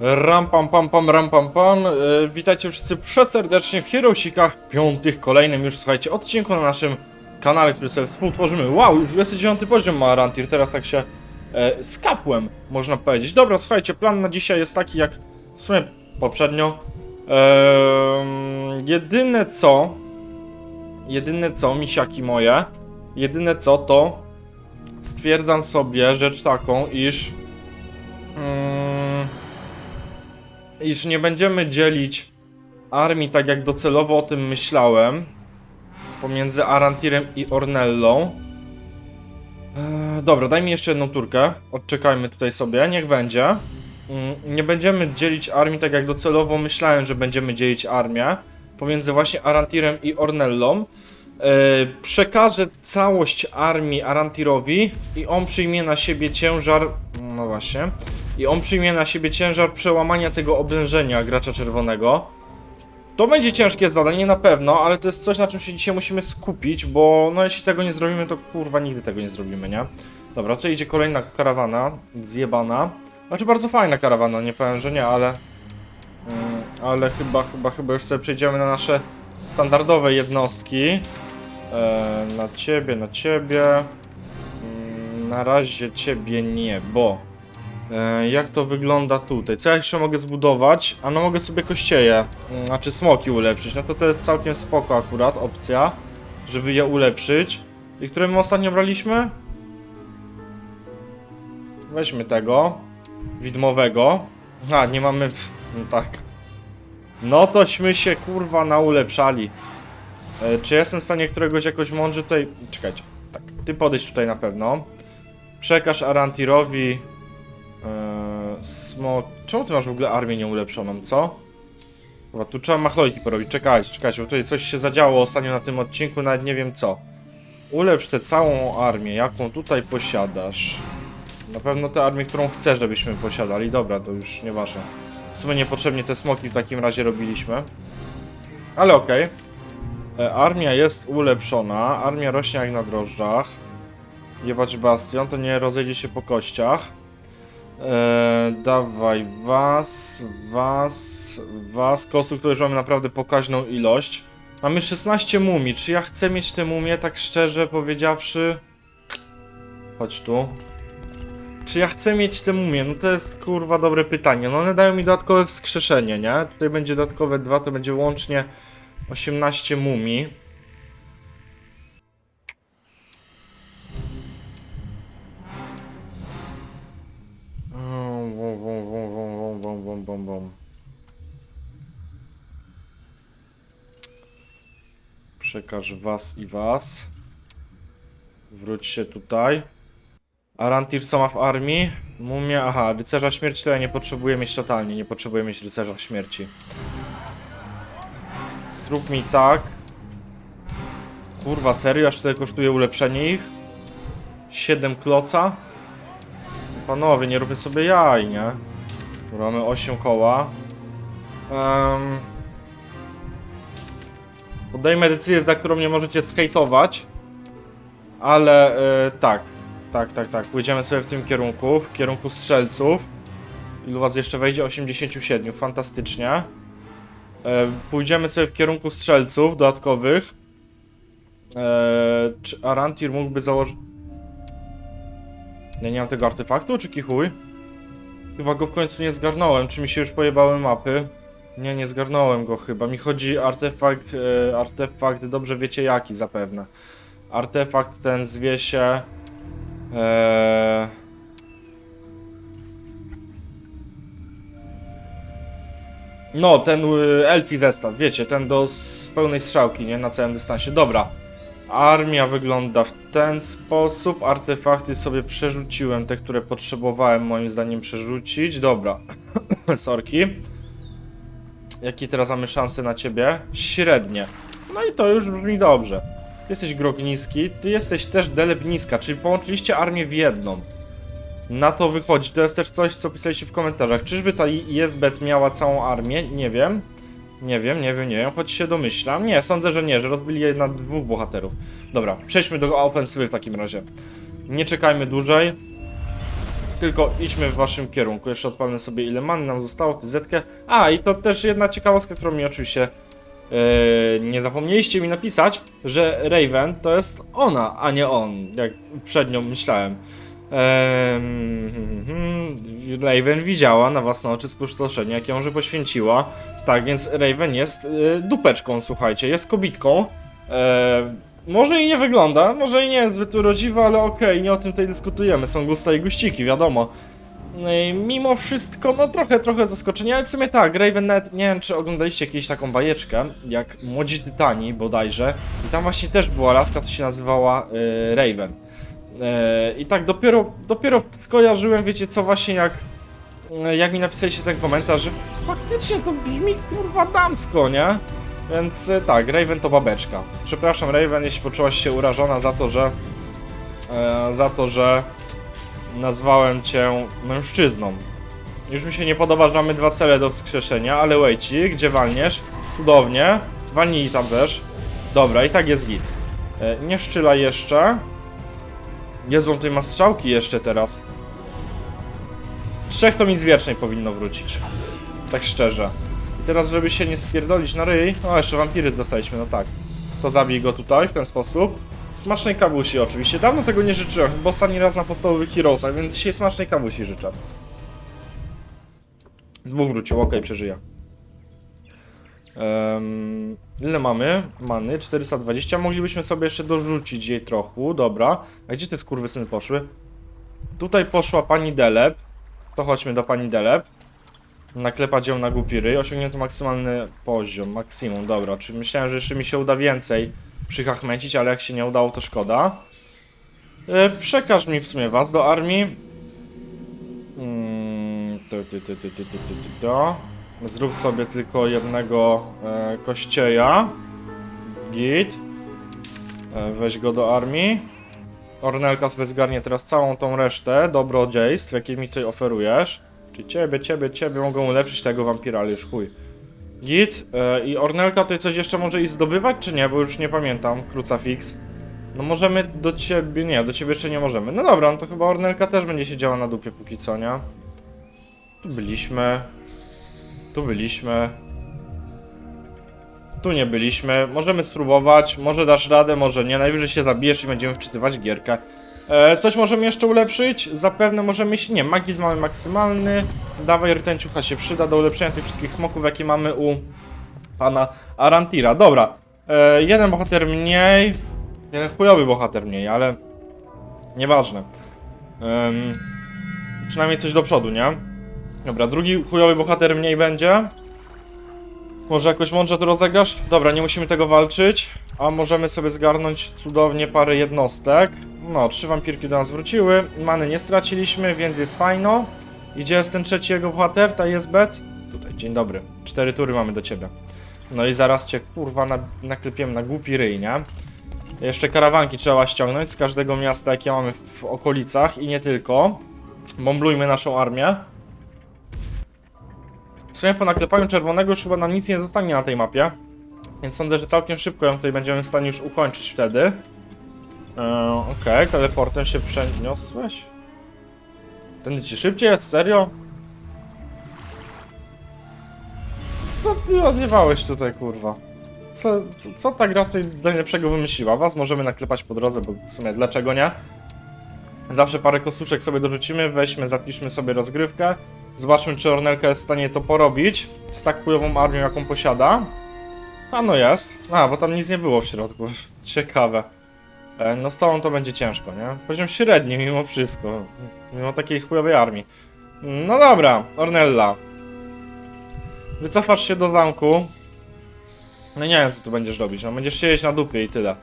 Ram pam pam pam ram pam pam. E, witajcie wszyscy przeserdecznie w Heroesikach, piątych, kolejnym już słuchajcie odcinku na naszym kanale, który sobie współtworzymy. Wow, już 29 poziom ma Arantir, teraz tak się e, skapłem, można powiedzieć. Dobra, słuchajcie, plan na dzisiaj jest taki jak w sumie poprzednio. Ehm, jedyne co, jedyne co, misiaki moje, jedyne co to stwierdzam sobie rzecz taką, iż iż nie będziemy dzielić armii tak jak docelowo o tym myślałem pomiędzy Arantirem i Ornellą. Eee, dobra, daj mi jeszcze jedną turkę. Odczekajmy tutaj sobie, niech będzie. Mm, Nie będziemy dzielić armii tak jak docelowo myślałem, że będziemy dzielić armię pomiędzy właśnie Arantirem i Ornellą. Eee, przekażę całość armii Arantirowi i on przyjmie na siebie ciężar. No właśnie. I on przyjmie na siebie ciężar przełamania tego oblężenia gracza czerwonego. To będzie ciężkie zadanie na pewno, ale to jest coś, na czym się dzisiaj musimy skupić, bo no jeśli tego nie zrobimy, to kurwa nigdy tego nie zrobimy, nie? Dobra, tutaj idzie kolejna karawana, zjebana. Znaczy bardzo fajna karawana, nie powiem, że nie, ale... Mm, ale chyba, chyba, chyba już sobie przejdziemy na nasze standardowe jednostki. E, na ciebie, na ciebie. Mm, na razie ciebie nie, bo... E, jak to wygląda tutaj? Co ja jeszcze mogę zbudować? A no mogę sobie kościeje, mm, znaczy smoki ulepszyć. No to to jest całkiem spoko akurat opcja, żeby je ulepszyć. I które my ostatnio braliśmy? Weźmy tego. Widmowego. A, nie mamy... No tak. No tośmy się kurwa naulepszali. E, czy jestem w stanie któregoś jakoś mądrze tutaj... Czekajcie. Tak, ty podejdź tutaj na pewno. Przekaż Arantirowi Smok. Czemu ty masz w ogóle armię nieulepszoną, co? Chyba tu trzeba machlojki porobić. Czekajcie, czekajcie, bo tutaj coś się zadziało ostatnio na tym odcinku, nawet nie wiem co. Ulepsz tę całą armię, jaką tutaj posiadasz. Na pewno tę armię, którą chcesz, żebyśmy posiadali. Dobra, to już nieważne. W sumie niepotrzebnie te smoki w takim razie robiliśmy. Ale okej. E, Armia jest ulepszona, armia rośnie jak na drożdżach. Jebać bastion, to nie rozejdzie się po kościach. Eee, dawaj was, was, was. Kosów, które już mamy naprawdę pokaźną ilość. Mamy 16 mumii. Czy ja chcę mieć te mumie, tak szczerze powiedziawszy? Chodź tu. Czy ja chcę mieć te mumie? No to jest kurwa dobre pytanie. No one dają mi dodatkowe wskrzeszenie, nie? Tutaj będzie dodatkowe 2, to będzie łącznie 18 mumii. Przekaż was i was. Wróćcie tutaj. Arantir co ma w armii? Mumia, aha, rycerza śmierci to ja nie potrzebuję mieć totalnie, nie potrzebuję mieć rycerza śmierci. Zrób mi tak. Kurwa, serio, aż tutaj kosztuje ulepszenie ich? 7 kloca? Panowie, nie róbmy sobie jaj, nie? Mamy 8 koła. Um, podejmę decyzję, za którą nie możecie skejtować. Ale e, tak, tak, tak, tak. Pójdziemy sobie w tym kierunku, w kierunku strzelców. Ilu was jeszcze wejdzie? 87, fantastycznie. E, pójdziemy sobie w kierunku strzelców dodatkowych. E, czy Arantir mógłby założyć... Ja nie mam tego artefaktu, czy kichuj? Chyba go w końcu nie zgarnąłem. Czy mi się już pojebały mapy? Nie, nie zgarnąłem go chyba. Mi chodzi artefakt, e, artefakt, dobrze wiecie jaki zapewne. Artefakt ten zwie się... E... No, ten y, elfi zestaw, wiecie, ten do pełnej strzałki, nie? Na całym dystansie. Dobra. Armia wygląda w ten sposób. Artefakty sobie przerzuciłem, te, które potrzebowałem moim zdaniem przerzucić. Dobra. Sorki. Jakie teraz mamy szanse na ciebie? Średnie. No i to już brzmi dobrze. Ty jesteś Grogniski, ty jesteś też Delebniska, czyli połączyliście armię w jedną. Na to wychodzi. To jest też coś, co pisaliście w komentarzach. Czyżby ta Jezbet miała całą armię? Nie wiem. Nie wiem, nie wiem, nie wiem, choć się domyślam. Nie, sądzę, że nie, że rozbili je na dwóch bohaterów. Dobra, przejdźmy do ofensywy w takim razie. Nie czekajmy dłużej. Tylko idźmy w waszym kierunku. Jeszcze odpalmy sobie ile man nam zostało, zetkę. A, i to też jedna ciekawostka, którą mi oczywiście e, nie zapomnieliście mi napisać, że Raven to jest ona, a nie on, jak przed nią myślałem. Ehm, Raven widziała na własne oczy spustoszenie, jakie ją że poświęciła. Tak więc Raven jest e, dupeczką, słuchajcie, jest kobitką. E, może i nie wygląda, może i nie jest zbyt urodziwa, ale okej, nie o tym tutaj dyskutujemy. Są gusta i guściki, wiadomo. No i mimo wszystko, no trochę, trochę zaskoczenia, ale w sumie tak, Raven net, nie wiem czy oglądaliście jakieś taką bajeczkę, jak Młodzi Tytani bodajże, i tam właśnie też była laska, co się nazywała y, Raven. Y, I tak dopiero, dopiero skojarzyłem, wiecie co, właśnie jak, y, jak mi napisaliście ten komentarz, że faktycznie to brzmi kurwa damsko, nie? Więc y, tak, Raven to babeczka. Przepraszam Raven, jeśli poczułaś się urażona za to, że, e, za to, że nazwałem cię mężczyzną. Już mi się nie podoba, że mamy dwa cele do wskrzeszenia, ale wejci, gdzie walniesz? Cudownie. Walnij tam też. Dobra, i tak jest git. E, nie szczyla jeszcze. Jezu, tutaj ma strzałki jeszcze teraz. Trzech to mi z wiecznej powinno wrócić. Tak szczerze. Teraz, żeby się nie spierdolić na ryj... O, jeszcze wampiry dostaliśmy, no tak. To zabij go tutaj, w ten sposób. Smacznej kawusi oczywiście. Dawno tego nie życzyłem, bo ostatni raz na podstawowych Heroesach, więc dzisiaj smacznej kawusi życzę. Dwóch wrócił, okej, przeżyję. Em, ile mamy? Many 420. Moglibyśmy sobie jeszcze dorzucić jej trochę, dobra. A gdzie te skurwysyny poszły? Tutaj poszła pani Deleb. To chodźmy do pani Deleb. Naklepać ją na głupi ryj. Osiągnięto maksymalny poziom, maksimum, dobra. Czy myślałem, że jeszcze mi się uda więcej przychachmęcić, ale jak się nie udało, to szkoda. E, przekaż mi w sumie was do armii. Mm, to. Zrób sobie tylko jednego e, kościeja. Git. E, weź go do armii. Ornelka sobie teraz całą tą resztę dobrodziejstw, jakie mi tutaj oferujesz. Czyli ciebie, ciebie, ciebie mogą ulepszyć tego wampira, ale już chuj. Git. E, I Ornelka tutaj coś jeszcze może i zdobywać, czy nie? Bo już nie pamiętam. Crucifix. No możemy do ciebie... Nie, do ciebie jeszcze nie możemy. No dobra, no to chyba Ornelka też będzie siedziała na dupie póki co, nie? Tu byliśmy. Tu byliśmy. Tu nie byliśmy. Możemy spróbować. Może dasz radę, może nie. Najwyżej się zabijesz i będziemy wczytywać gierkę. E, coś możemy jeszcze ulepszyć? Zapewne możemy się... Nie, magit mamy maksymalny. Dawaj, rtęciucha się przyda do ulepszenia tych wszystkich smoków, jakie mamy u pana Arantira. Dobra. E, jeden bohater mniej. Jeden chujowy bohater mniej, ale... Nieważne. Em, przynajmniej coś do przodu, nie? Dobra, drugi chujowy bohater mniej będzie. Może jakoś mądrze to rozegrasz? Dobra, nie musimy tego walczyć. A możemy sobie zgarnąć cudownie parę jednostek. No, trzy wampirki do nas wróciły. Many nie straciliśmy, więc jest fajno. I Gdzie jest ten trzeci jego bohater? Ta jest bet? Tutaj, dzień dobry. Cztery tury mamy do ciebie. No i zaraz cię kurwa na, naklepiemy na głupi ryj, nie? Jeszcze karawanki trzeba ściągnąć z każdego miasta, jakie mamy w okolicach i nie tylko. Bomblujmy naszą armię. W sumie po naklepaniu czerwonego już chyba nam nic nie zostanie na tej mapie. Więc sądzę, że całkiem szybko ją tutaj będziemy w stanie już ukończyć wtedy. Eee, Okej, teleportem się przeniosłeś? Ten ci szybciej jest? Serio? Co ty odjewałeś tutaj, kurwa? Co, co, co ta gra tutaj najlepszego wymyśliła? Was możemy naklepać po drodze, bo w sumie dlaczego nie? Zawsze parę kosuszek sobie dorzucimy, weźmy, zapiszmy sobie rozgrywkę. Zobaczmy, czy Ornelka jest w stanie to porobić z tak chujową armią, jaką posiada. A no jest. A, bo tam nic nie było w środku. Ciekawe. E, No z tobą to będzie ciężko, nie? Poziom średni mimo wszystko. Mimo takiej chujowej armii. No dobra, Ornella. Wycofasz się do zamku. No nie wiem, co tu będziesz robić. No będziesz siedzieć na dupie i tyle.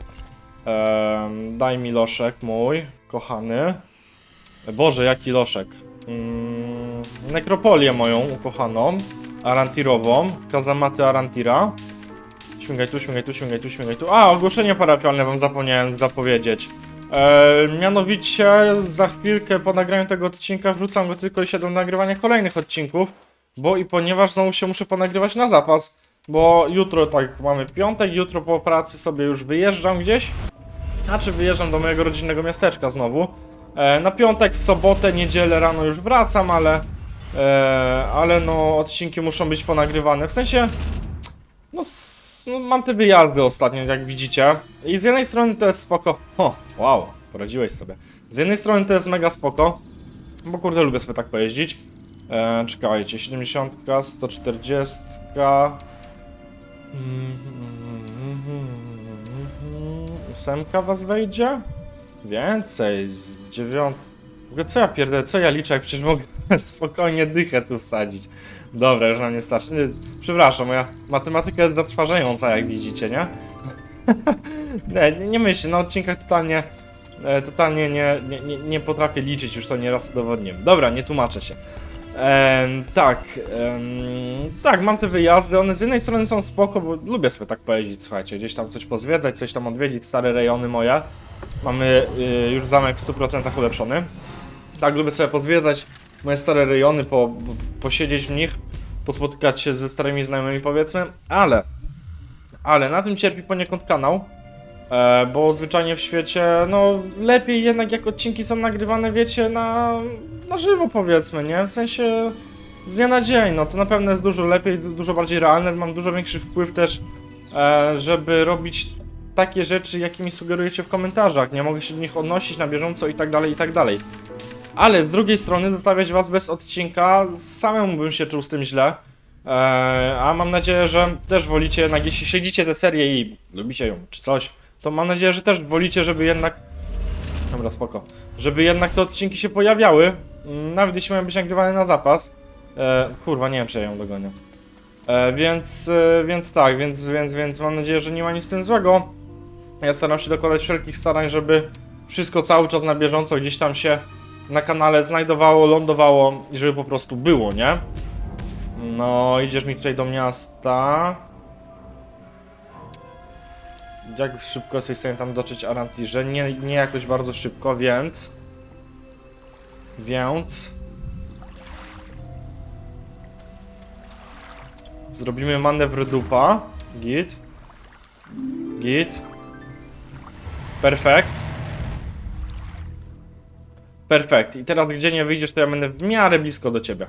Em, daj mi loszek mój, kochany. Boże, jaki loszek. Mm, nekropolię moją ukochaną. Arantirową. Kazamaty Arantira. Śmigaj tu, śmigaj tu, śmigaj tu, śmigaj tu. A, ogłoszenie parafialne wam zapomniałem zapowiedzieć. E, mianowicie za chwilkę po nagraniu tego odcinka wrzucam go tylko jeszcze do nagrywania kolejnych odcinków, bo i ponieważ znowu się muszę ponagrywać na zapas, bo jutro tak mamy piątek, jutro po pracy sobie już wyjeżdżam gdzieś, znaczy wyjeżdżam do mojego rodzinnego miasteczka znowu, E, na piątek, sobotę, niedzielę rano już wracam, ale... E, ale no, odcinki muszą być ponagrywane. W sensie... No, no, mam te wyjazdy ostatnio, jak widzicie. I z jednej strony to jest spoko. O, wow, poradziłeś sobie. Z jednej strony to jest mega spoko, bo kurde lubię sobie tak pojeździć. E, czekajcie, 70, 140. Ósemka was wejdzie? Więcej, z dziewiąt... W ogóle co ja pierdolę, co ja liczę, jak przecież mogę spokojnie dychę tu wsadzić. Dobra, już nam nie starczy. Nie, przepraszam, moja matematyka jest zatrważająca, jak widzicie, nie? nie, nie, myślę, na odcinkach totalnie, e, totalnie nie, nie, nie, potrafię liczyć, już to nieraz udowodniłem. Dobra, nie tłumaczę się. Em, tak, tak, mam te wyjazdy, one z jednej strony są spoko, bo lubię sobie tak pojeździć, słuchajcie, gdzieś tam coś pozwiedzać, coś tam odwiedzić, stare rejony moje. Mamy y, już zamek w 100% ulepszony. Tak, lubię sobie pozwiedzać moje stare rejony, po, posiedzieć w nich, pospotykać się ze starymi znajomymi powiedzmy, ale, ale na tym cierpi poniekąd kanał, e, bo zwyczajnie w świecie, no lepiej jednak jak odcinki są nagrywane, wiecie, na, na żywo powiedzmy, nie? W sensie z dnia na dzień, no to na pewno jest dużo lepiej, du- dużo bardziej realne, mam dużo większy wpływ też, e, żeby robić takie rzeczy, jakimi sugerujecie w komentarzach, nie mogę się do nich odnosić na bieżąco i tak dalej, i tak dalej. Ale z drugiej strony zostawiać was bez odcinka, samemu bym się czuł z tym źle. Eee, a mam nadzieję, że też wolicie jednak, jeśli śledzicie tę serię i lubicie ją, czy coś, to mam nadzieję, że też wolicie, żeby jednak... Dobra, spoko. Żeby jednak te odcinki się pojawiały, mm, nawet jeśli mają być nagrywane na zapas. Eee, kurwa, nie wiem, czy ja ją dogonię. E, więc, e, więc tak, więc, więc, więc mam nadzieję, że nie ma nic z tym złego. Ja staram się dokładać wszelkich starań, żeby wszystko cały czas na bieżąco gdzieś tam się na kanale znajdowało, lądowało i żeby po prostu było, nie? No, idziesz mi tutaj do miasta. Jak szybko jesteś w stanie tam dotrzeć Arantirze? Nie, nie jakoś bardzo szybko, więc... Więc... Zrobimy manewr dupa. Git. Git. Perfekt. Perfekt. I teraz gdzie nie wyjdziesz, to ja będę w miarę blisko do ciebie.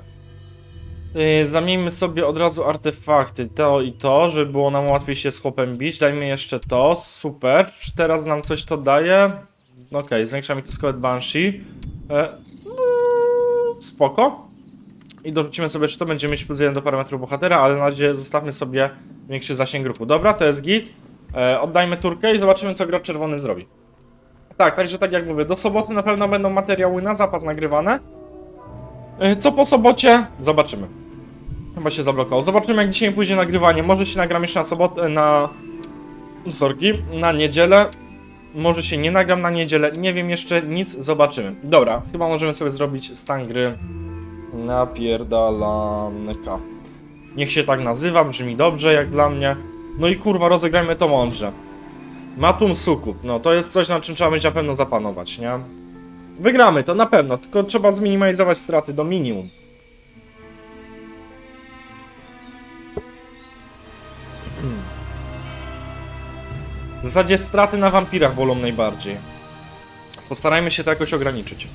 Yy, zamieńmy sobie od razu artefakty, to i to, żeby było nam łatwiej się z chłopem bić. Dajmy jeszcze to, super. Czy teraz nam coś to daje? Okej, zwiększa mi to skołet Banshee. E, no, spoko. I dorzucimy sobie, czy to będzie mieć plus 1 do parametru bohatera, ale na razie zostawmy sobie większy zasięg ruchu. Dobra, to jest git. E, oddajmy turkę i zobaczymy, co gracz czerwony zrobi. Tak, także tak jak mówię, do soboty na pewno będą materiały na zapas nagrywane. E, Co po sobocie? Zobaczymy. Chyba się zablokował. Zobaczymy jak dzisiaj pójdzie nagrywanie. Może się nagram jeszcze na sobotę, na... Sorki, na niedzielę. Może się nie nagram na niedzielę. Nie wiem jeszcze, nic. Zobaczymy. Dobra, chyba możemy sobie zrobić stan gry napierdalanka. Niech się tak nazywa, brzmi dobrze jak dla mnie. No i kurwa, rozegrajmy to mądrze. Matum Sukub, no to jest coś, nad czym trzeba będzie na pewno zapanować, nie? Wygramy to na pewno, tylko trzeba zminimalizować straty do minimum. W zasadzie straty na wampirach bolą najbardziej. Postarajmy się to jakoś ograniczyć.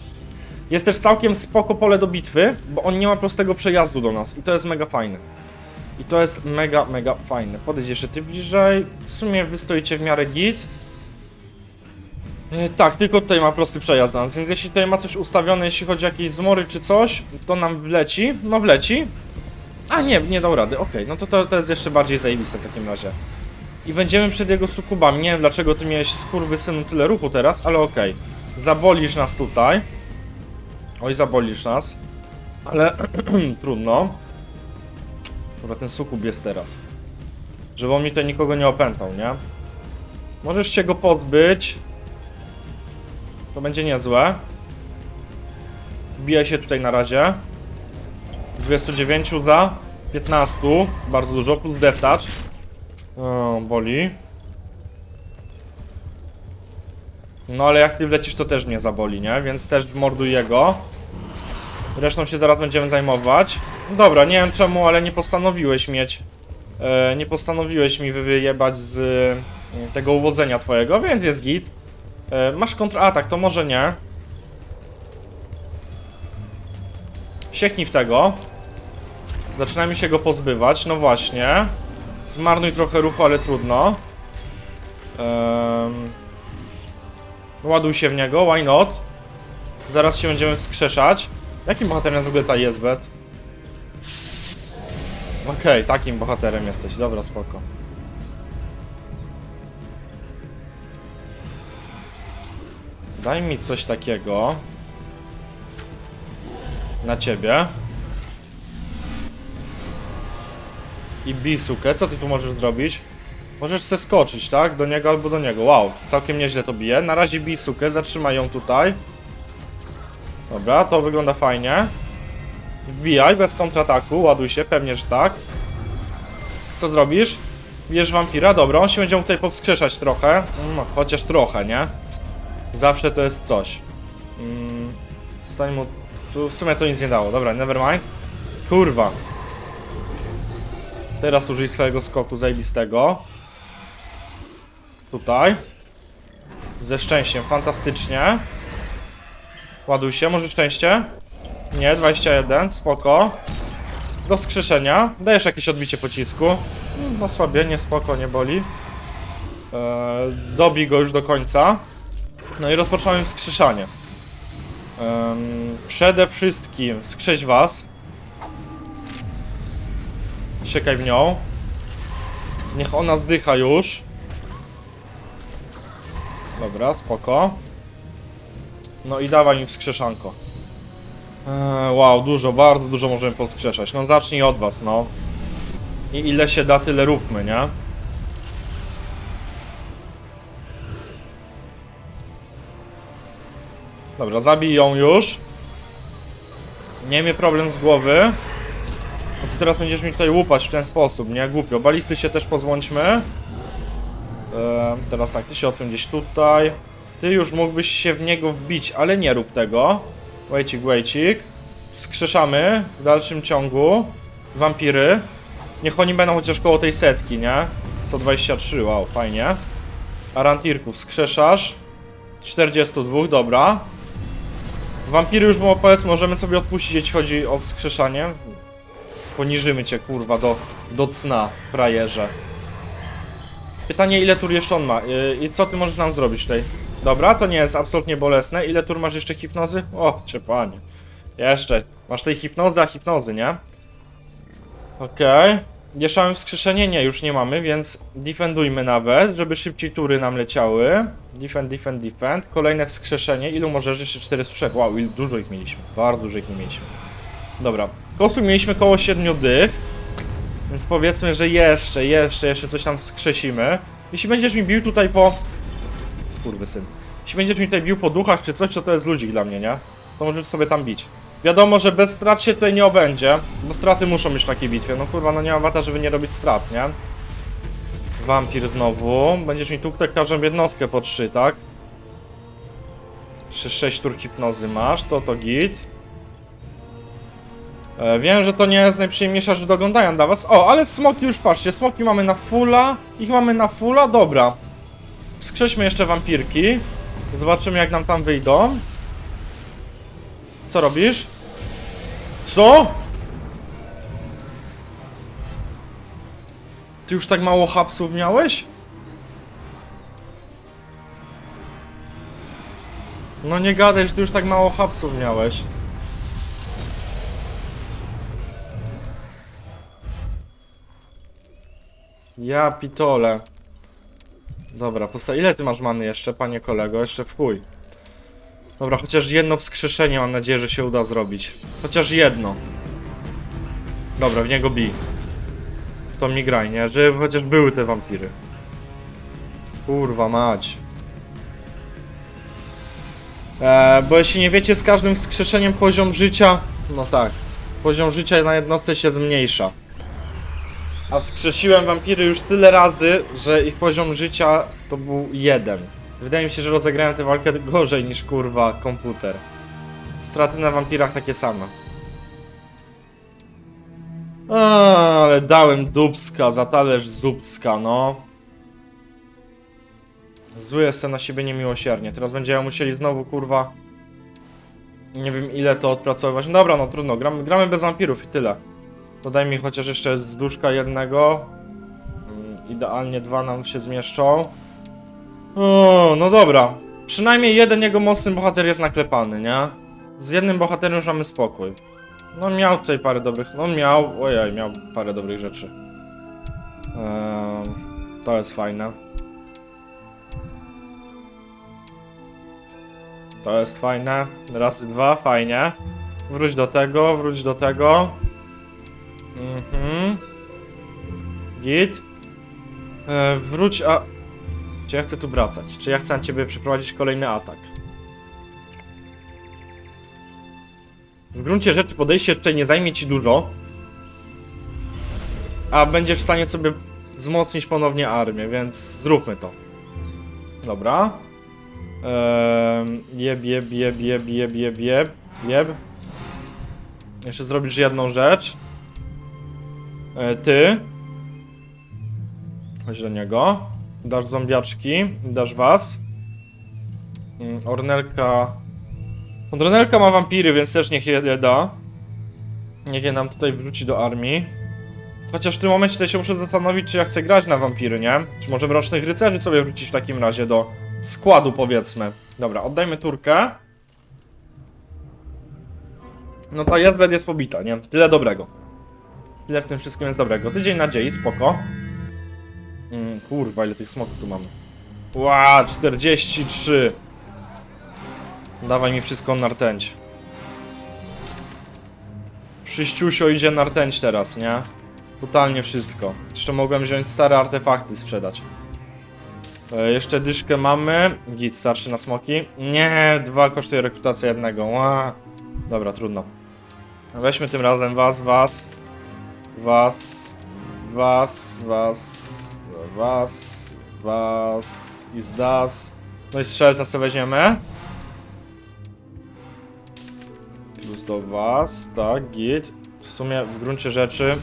Jest też całkiem spoko pole do bitwy, bo on nie ma prostego przejazdu do nas i to jest mega fajne. I to jest mega, mega fajne. Podejdź jeszcze ty bliżej. W sumie wy stoicie w miarę git. E, tak, tylko tutaj ma prosty przejazd więc jeśli tutaj ma coś ustawione, jeśli chodzi o jakieś zmory czy coś, to nam wleci. No wleci. A nie, nie dał rady, okej, no to, to to jest jeszcze bardziej zajebiste w takim razie. I będziemy przed jego sukubami. Nie wiem dlaczego ty miałeś skurwysynu tyle ruchu teraz, ale okej. Zabolisz nas tutaj. Oj, zabolisz nas. Ale trudno. Dobra, ten sukub jest teraz. Żeby on mi tutaj nikogo nie opętał, nie? Możesz się go pozbyć. To będzie niezłe. Wbijaj się tutaj na razie. 29 za 15. Bardzo dużo, plus touch. O, boli. No ale jak ty wlecisz, to też mnie zaboli, nie? Więc też morduj jego. Resztą się zaraz będziemy zajmować. Dobra, nie wiem czemu, ale nie postanowiłeś mieć... E, nie postanowiłeś mi wyjebać z e, tego uwodzenia twojego, więc jest git. E, masz kontratak, to może nie. Sieknij w tego. Zaczynamy się go pozbywać, no właśnie. Zmarnuj trochę ruchu, ale trudno. Ehm, ładuj się w niego, why not? Zaraz się będziemy wskrzeszać. Jakim bohaterem jest w ogóle ta Jezbet? Okej, takim bohaterem jesteś, dobra, spoko. Daj mi coś takiego. Na ciebie. I bisukę, co ty tu możesz zrobić? Możesz se skoczyć, tak? Do niego albo do niego. Wow, całkiem nieźle to bije. Na razie bisukę, zatrzymaj ją tutaj. Dobra, to wygląda fajnie. Wbijaj bez kontrataku, ładuj się, pewnie, że tak. Co zrobisz? Bierz wampira, dobra, on się będzie mógł tutaj powskrzeszać trochę. No, chociaż trochę, nie? Zawsze to jest coś. Mm, stań mu... Tu w sumie to nic nie dało, dobra, nevermind. Kurwa. Teraz użyj swojego skoku zajebistego. Tutaj. Ze szczęściem, fantastycznie. Ładuj się, może szczęście? Nie, 21, spoko. Do skrzeszenia. Dajesz jakieś odbicie pocisku. Mm, Osłabienie, spoko, nie boli. Eee, dobij go już do końca. No i rozpoczynamy wskrzeszanie. Em, przede wszystkim skrześ was. Siekaj w nią. Niech ona zdycha już. Dobra, spoko. No i dawaj mi wskrzeszanko. Eee, wow, dużo, bardzo dużo możemy podskrzeszać. No zacznij od was, no. I ile się da, tyle róbmy, nie? Dobra, zabij ją już. Nie mnie problem z głowy. No ty teraz będziesz mi tutaj łupać w ten sposób, nie? Głupio. Balisty się też pozłączmy. Eee, teraz tak, ty się odpiął gdzieś tutaj. Ty już mógłbyś się w niego wbić, ale nie rób tego. Wejcik, wejcik. Wskrzeszamy w dalszym ciągu. Wampiry. Niech oni będą chociaż koło tej setki, nie? 123, wow, fajnie. Arantirków wskrzeszasz. 42, dobra. Wampiry już bo powiedzmy możemy sobie odpuścić, jeśli chodzi o wskrzeszanie. Poniżymy cię, kurwa, do, do cna, frajerze. Pytanie, ile tur jeszcze on ma? Yy, I co ty możesz nam zrobić tutaj? Dobra, to nie jest absolutnie bolesne. Ile tur masz jeszcze hipnozy? O, cię panie. Jeszcze. Masz tej hipnozy, a hipnozy, nie? Okej. Jeszcze mamy wskrzeszenie? Nie, już nie mamy, więc defendujmy nawet, żeby szybciej tury nam leciały. Defend, defend, defend. Kolejne wskrzeszenie. Ilu możesz? Jeszcze 4 sprzed. Wow, il- dużo ich mieliśmy. Bardzo dużo ich nie mieliśmy. Dobra. Kosu mieliśmy koło 7 dych. Więc powiedzmy, że jeszcze, jeszcze, jeszcze coś tam wskrzesimy. Jeśli będziesz mi bił tutaj po... Skurwysyn. Jeśli będziesz mi tutaj bił po duchach czy coś, to to jest ludzik dla mnie, nie? To możesz sobie tam bić. Wiadomo, że bez strat się tutaj nie obędzie, bo straty muszą być w takiej bitwie. No kurwa, no nie ma wata, żeby nie robić strat, nie? Wampir znowu. Będziesz mi tu każdą jednostkę po 3, tak? Jeszcze 6 tur hipnozy masz, to to git. E, wiem, że to nie jest najprzyjemniejsza rzecz do oglądania dla was. O, ale smoki już patrzcie, smoki mamy na fulla, ich mamy na fulla, dobra. Wskrześmy jeszcze wampirki. Zobaczymy jak nam tam wyjdą. Co robisz? Co? Ty już tak mało hapsów miałeś? No nie gadaj, że ty już tak mało hapsów miałeś. Ja pitole. Dobra, posta ile ty masz many jeszcze, panie kolego? Jeszcze w chuj. Dobra, chociaż jedno wskrzeszenie mam nadzieję, że się uda zrobić. Chociaż jedno. Dobra, w niego bij. To mi graj, nie? Żeby chociaż były te wampiry. Kurwa mać. Eee, bo jeśli nie wiecie, z każdym wskrzeszeniem poziom życia... No tak. Poziom życia na jednostce się zmniejsza. A wskrzesiłem wampiry już tyle razy, że ich poziom życia to był jeden. Wydaje mi się, że rozegrałem tę walkę gorzej niż kurwa komputer. Straty na wampirach takie same. A, ale dałem dubska za talerz zupska, no. Zły jestem na siebie niemiłosiernie. Teraz będziemy musieli znowu kurwa Nie wiem ile to odpracowywać. No dobra, no trudno, gramy, gramy bez wampirów i tyle. Dodaj mi chociaż jeszcze z duszka jednego. Mm, Idealnie dwa nam się zmieszczą. O, no dobra. Przynajmniej jeden jego mocny bohater jest naklepany, nie? Z jednym bohaterem już mamy spokój. No miał tutaj parę dobrych, no miał, ojej, miał parę dobrych rzeczy. Ehm, to jest fajne. To jest fajne. Raz i dwa, fajnie. Wróć do tego, wróć do tego. Mhm. Git. E, wróć, a... Czy ja chcę tu wracać? Czy ja chcę na ciebie przeprowadzić kolejny atak? W gruncie rzeczy podejście tutaj nie zajmie ci dużo. A będziesz w stanie sobie wzmocnić ponownie armię, więc zróbmy to. Dobra. Jeb, jeb, jeb, jeb, jeb, jeb, jeb. Jeszcze zrobisz jedną rzecz. E, ty. Chodź do niego. Dasz zombiaczki, dasz was. Mm, Ornelka... Ornelka ma wampiry, więc też niech je da. Niech je nam tutaj wrzuci do armii. Chociaż w tym momencie to się muszę zastanowić, czy ja chcę grać na wampiry, nie? Czy może mrocznych rycerzy sobie wrzucić w takim razie do składu, powiedzmy. Dobra, oddajmy turkę. No ta Jezbet jest pobita, nie? Tyle dobrego. Tyle w tym wszystkim jest dobrego. Tydzień nadziei, spoko. Mm, kurwa, ile tych smoków tu mamy. Ła, 43. Dawaj mi wszystko na rtęć. Przyściusio idzie na rtęć teraz, nie? Totalnie wszystko. Jeszcze mogłem wziąć stare artefakty sprzedać. E, jeszcze dyszkę mamy. Git, starszy na smoki. Nie, dwa kosztuje rekrutacja jednego. Ła. Dobra, trudno. Weźmy tym razem was, was, was, was, was, was, was i zdas. No i strzelca sobie weźmiemy. Plus do was, tak, git. W sumie w gruncie rzeczy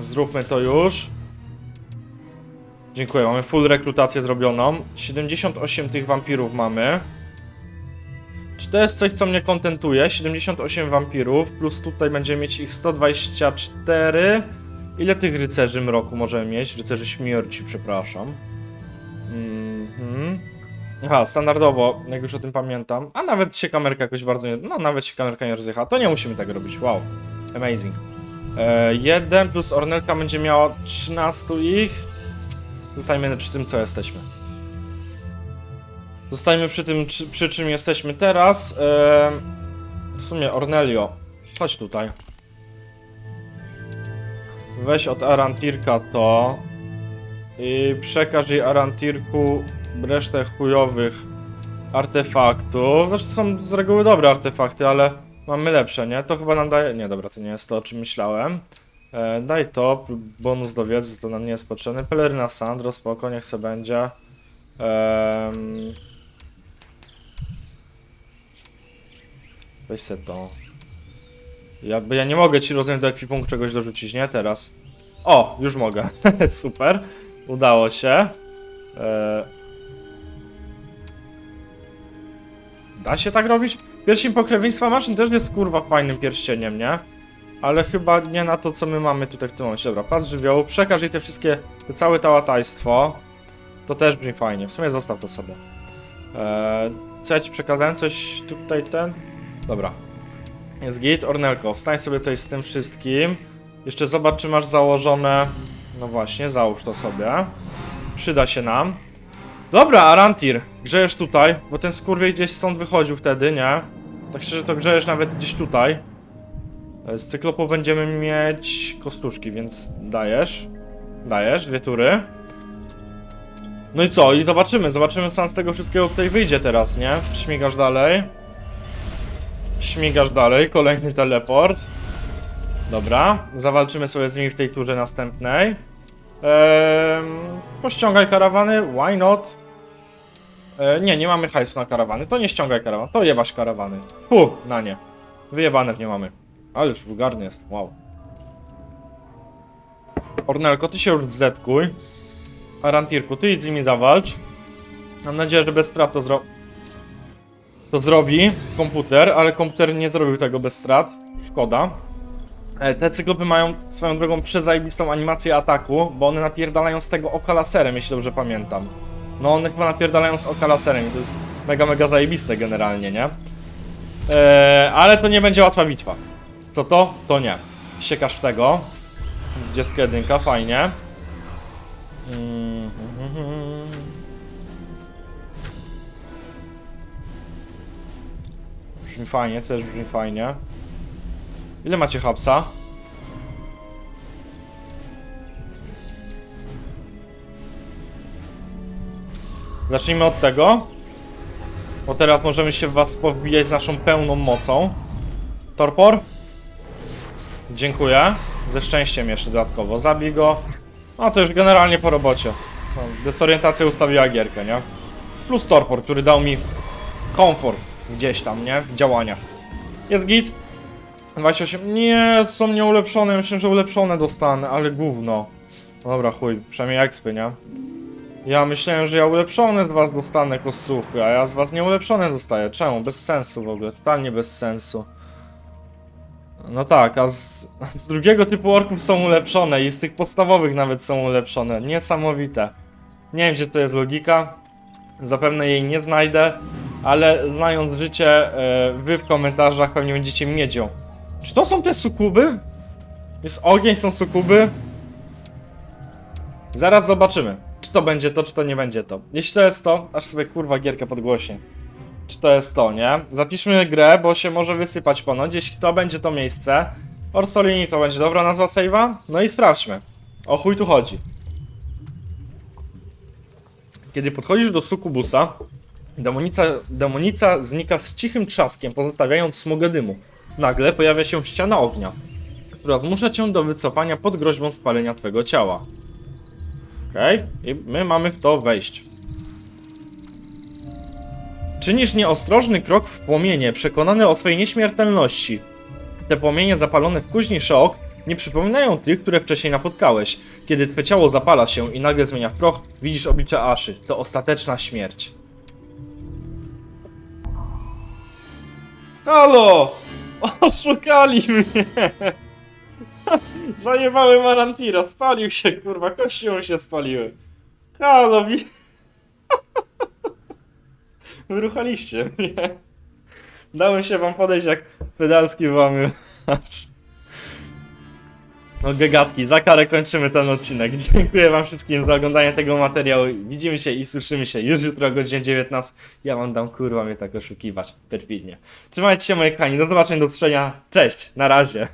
zróbmy to już. Dziękuję, mamy full rekrutację zrobioną. 78 tych wampirów mamy. To jest coś, co mnie kontentuje? 78 wampirów, plus tutaj będziemy mieć ich 124. Ile tych rycerzy mroku możemy mieć? Rycerzy śmierci, przepraszam. Mhm. Aha, standardowo, jak już o tym pamiętam. A nawet się kamerka jakoś bardzo nie... No, nawet się kamerka nie rozjechała. To nie musimy tak robić, wow. Amazing. E, 1 plus Ornelka będzie miała 13 ich. Zostajmy przy tym, co jesteśmy. Zostajmy przy tym, przy czym jesteśmy teraz. Ehm, w sumie Ornelio, chodź tutaj. Weź od Arantirka to i przekaż jej Arantirku resztę chujowych artefaktów. Znaczy to są z reguły dobre artefakty, ale mamy lepsze, nie? To chyba nam daje... Nie, dobra, to nie jest to, o czym myślałem. E, daj to, bonus do wiedzy, to nam nie jest potrzebny. Peleryna Sandro, spoko, niech se będzie. Ehm... Weź se to. Jakby ja nie mogę ci rozumiem do ekwipunku czegoś dorzucić, nie? Teraz. O, już mogę. Super. Udało się. Eee... Da się tak robić? Pierścień pokrewieństwa maszyn też jest kurwa fajnym pierścieniem, nie? Ale chyba nie na to, co my mamy tutaj w tym momencie. Dobra, pas żywiołu, przekaż jej te wszystkie, te całe tałatajstwo. To też brzmi fajnie, w sumie zostaw to sobie. Eee, co ja ci przekazałem? Coś tutaj ten? Dobra. Jest git, Ornelko, stań sobie tutaj z tym wszystkim. Jeszcze zobacz, czy masz założone... No właśnie, załóż to sobie. Przyda się nam. Dobra, Arantir, grzejesz tutaj, bo ten skurwiel gdzieś stąd wychodził wtedy, nie? Tak szczerze to grzejesz nawet gdzieś tutaj. Z cyklopów będziemy mieć kostuszki, więc dajesz. Dajesz, dwie tury. No i co? I zobaczymy, zobaczymy co nam z tego wszystkiego tutaj wyjdzie teraz, nie? Śmigasz dalej. Śmigasz dalej, kolejny teleport. Dobra, zawalczymy sobie z nimi w tej turze następnej. Eee, pościągaj karawany, why not? E, nie, nie mamy hajsu na karawany, to nie ściągaj karawan, to jebać karawany. Hu, na nie. Wyjebane w nie mamy. Ale już wulgarny jest, wow. Ornelko, ty się już zetkuj. Arantirku, ty idź z nimi zawalcz. Mam nadzieję, że bez strat to zro... to zrobi komputer, ale komputer nie zrobił tego bez strat. Szkoda. E, Te cyklopy mają swoją drogą przezajebistą animację ataku, bo one napierdalają z tego oka laserem, jeśli dobrze pamiętam. No one chyba napierdalają z oka laserem i to jest mega, mega zajebiste generalnie, nie? E, ale to nie będzie łatwa bitwa. Co to? To nie. Siekasz w tego. 21, fajnie. Mm, Brzmi fajnie, też brzmi fajnie. Ile macie hapsa? Zacznijmy od tego. Bo teraz możemy się w was powbijać z naszą pełną mocą. Torpor? Dziękuję. Ze szczęściem jeszcze dodatkowo. Zabij go. No to już generalnie po robocie. No, desorientacja ustawiła gierkę, nie? Plus torpor, który dał mi komfort gdzieś tam, nie? W działaniach. Jest git. 28. Nie, są nieulepszone. Myślę, że ulepszone dostanę, ale gówno. No Dobra, chuj, przynajmniej ekspy, nie? Ja myślałem, że ja ulepszone z was dostanę kostruchy, a ja z was nieulepszone dostaję. Czemu? Bez sensu w ogóle, totalnie bez sensu. No tak, a z, z drugiego typu orków są ulepszone i z tych podstawowych nawet są ulepszone. Niesamowite. Nie wiem, gdzie to jest logika. Zapewne jej nie znajdę, ale znając życie, e, wy w komentarzach pewnie będziecie miedzią. Czy to są te sukuby? Jest ogień, są sukuby? Zaraz zobaczymy. Czy to będzie to, czy to nie będzie to. Jeśli to jest to, aż sobie kurwa gierkę podgłośnie. Czy to jest to, nie? Zapiszmy grę, bo się może wysypać ponoć. Jeśli to będzie to miejsce, Orsolini to będzie dobra nazwa save'a. No i sprawdźmy. O chuj tu chodzi. Kiedy podchodzisz do sukubusa, demonica, demonica znika z cichym trzaskiem, pozostawiając smugę dymu. Nagle pojawia się ściana ognia, która zmusza cię do wycofania pod groźbą spalenia twego ciała. Okej, i my mamy w to wejść. Czynisz nieostrożny krok w płomienie, przekonany o swojej nieśmiertelności. Te płomienie zapalone w kuźni szok nie przypominają tych, które wcześniej napotkałeś. Kiedy twoje ciało zapala się i nagle zmienia w proch, widzisz oblicze Aszy. To ostateczna śmierć. Halo! Oszukali mnie! Zajebały Marantira, spalił się, kurwa, kości się spaliły. Halo. Wyruchaliście mnie. Dałem się wam podejść jak pedalski włamywacz. No gegatki, za karę kończymy ten odcinek. Dziękuję wam wszystkim za oglądanie tego materiału. Widzimy się i słyszymy się już jutro o godzinie 19. Ja wam dam kurwa mnie tak oszukiwać. Perfidnie. Trzymajcie się moi kochani, do zobaczenia, do usłyszenia. Cześć, na razie.